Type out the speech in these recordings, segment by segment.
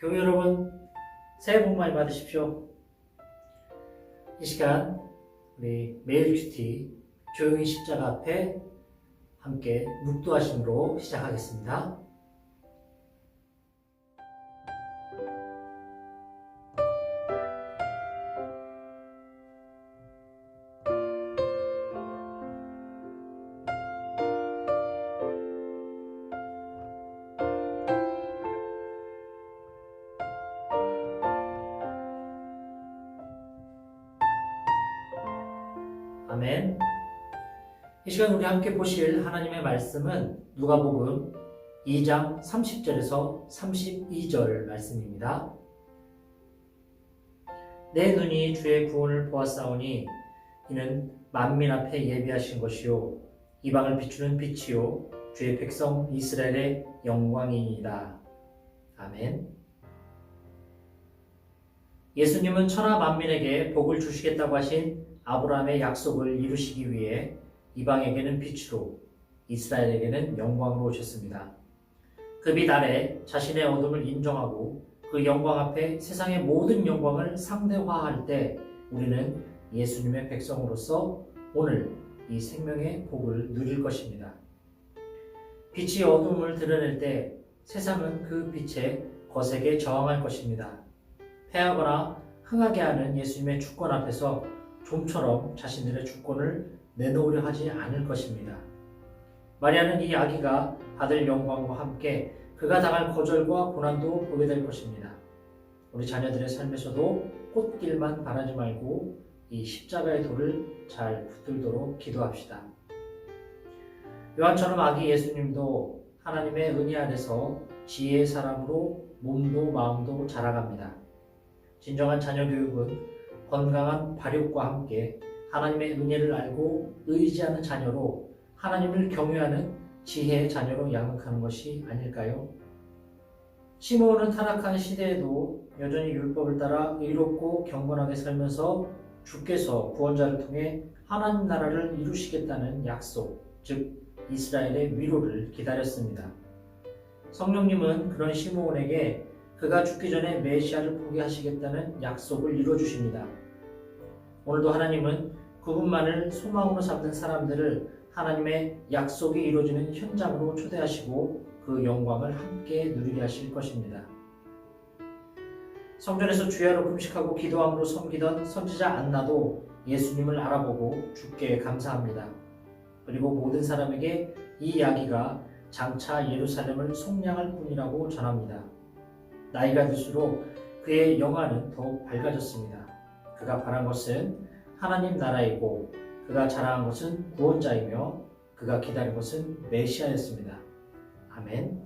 교회 여러분, 새해 복 많이 받으십시오. 이 시간 우리 매일 큐티 조용히 십자가 앞에 함께 묵도하심으로 시작하겠습니다. 아멘. 이 시간 우리 함께 보실 하나님의 말씀은 누가복음 2장 30절에서 32절 말씀입니다. 내 눈이 주의 구원을 보았사오니 이는 만민 앞에 예비하신 것이요 이방을 비추는 빛이요 주의 백성 이스라엘의 영광이니이다. 아멘. 예수님은 천하 만민에게 복을 주시겠다고 하신 아브라함의 약속을 이루시기 위해 이방에게는 빛으로 이스라엘에게는 영광으로 오셨습니다. 그 빛 아래 자신의 어둠을 인정하고 그 영광 앞에 세상의 모든 영광을 상대화할 때 우리는 예수님의 백성으로서 오늘 이 생명의 복을 누릴 것입니다. 빛이 어둠을 드러낼 때 세상은 그 빛에 거세게 저항할 것입니다. 패하거나 흥하게 하는 예수님의 주권 앞에서 좀처럼 자신들의 주권을 내놓으려 하지 않을 것입니다. 마리아는 이 아기가 받을 영광과 함께 그가 당할 거절과 고난도 보게 될 것입니다. 우리 자녀들의 삶에서도 꽃길만 바라지 말고 이 십자가의 돌을 잘 붙들도록 기도합시다. 요한처럼 아기 예수님도 하나님의 은혜 안에서 지혜의 사람으로 몸도 마음도 자라갑니다. 진정한 자녀 교육은 건강한 발육과 함께 하나님의 은혜를 알고 의지하는 자녀로 하나님을 경외하는 지혜의 자녀로 양육하는 것이 아닐까요? 시므온은 타락한 시대에도 여전히 율법을 따라 의롭고 경건하게 살면서 주께서 구원자를 통해 하나님 나라를 이루시겠다는 약속, 즉 이스라엘의 위로를 기다렸습니다. 성령님은 그런 시므온에게 그가 죽기 전에 메시아를 포기하시겠다는 약속을 이루어 주십니다. 오늘도 하나님은 그분만을 소망으로 삼는 사람들을 하나님의 약속이 이루어지는 현장으로 초대하시고 그 영광을 함께 누리게 하실 것입니다. 성전에서 주야로 금식하고 기도함으로 섬기던 선지자 안나도 예수님을 알아보고 주께 감사합니다. 그리고 모든 사람에게 이 이야기가 장차 예루살렘을 속량할 뿐이라고 전합니다. 나이가 들수록 그의 영화는 더욱 밝아졌습니다. 그가 바란 것은 하나님 나라이고 그가 자랑한 것은 구원자이며 그가 기다린 것은 메시아였습니다. 아멘.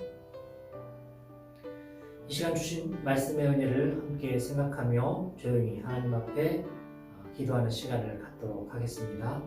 이 시간 주신 말씀의 은혜를 함께 생각하며 조용히 하나님 앞에 기도하는 시간을 갖도록 하겠습니다.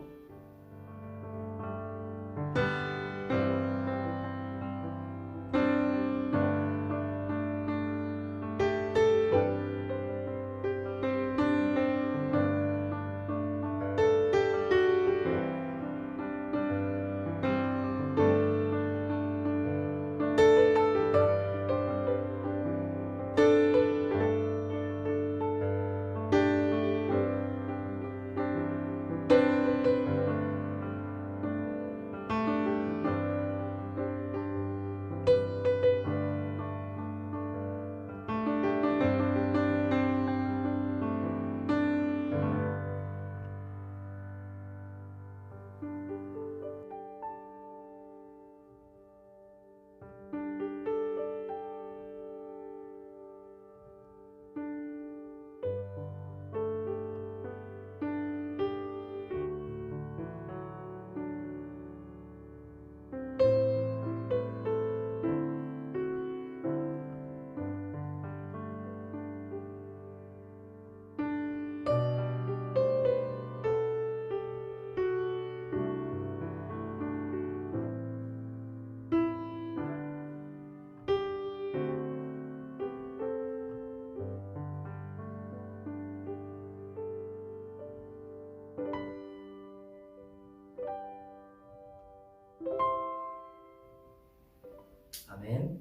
아멘.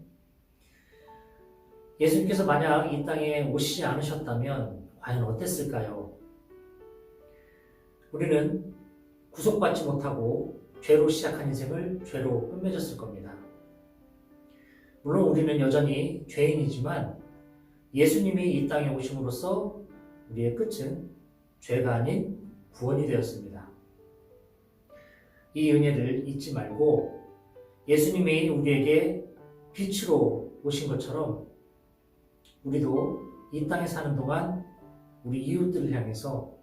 예수님께서 만약 이 땅에 오시지 않으셨다면 과연 어땠을까요? 우리는 구속받지 못하고 죄로 시작한 인생을 죄로 끝맺었을 겁니다. 물론 우리는 여전히 죄인이지만 예수님이 이 땅에 오심으로써 우리의 끝은 죄가 아닌 구원이 되었습니다. 이 은혜를 잊지 말고 예수님이 우리에게 빛으로 오신 것처럼 우리도 이 땅에 사는 동안 우리 이웃들을 향해서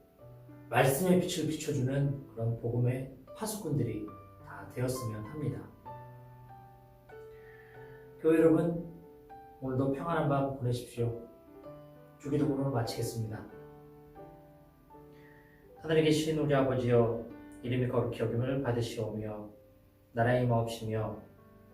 말씀의 빛을 비춰주는 그런 복음의 파수꾼들이 다 되었으면 합니다. 교회 여러분, 오늘도 평안한 밤 보내십시오. 주기도문으로 마치겠습니다. 하늘에 계신 우리 아버지여, 이름이 거룩히 여김을 받으시오며, 나라의 마옵시며,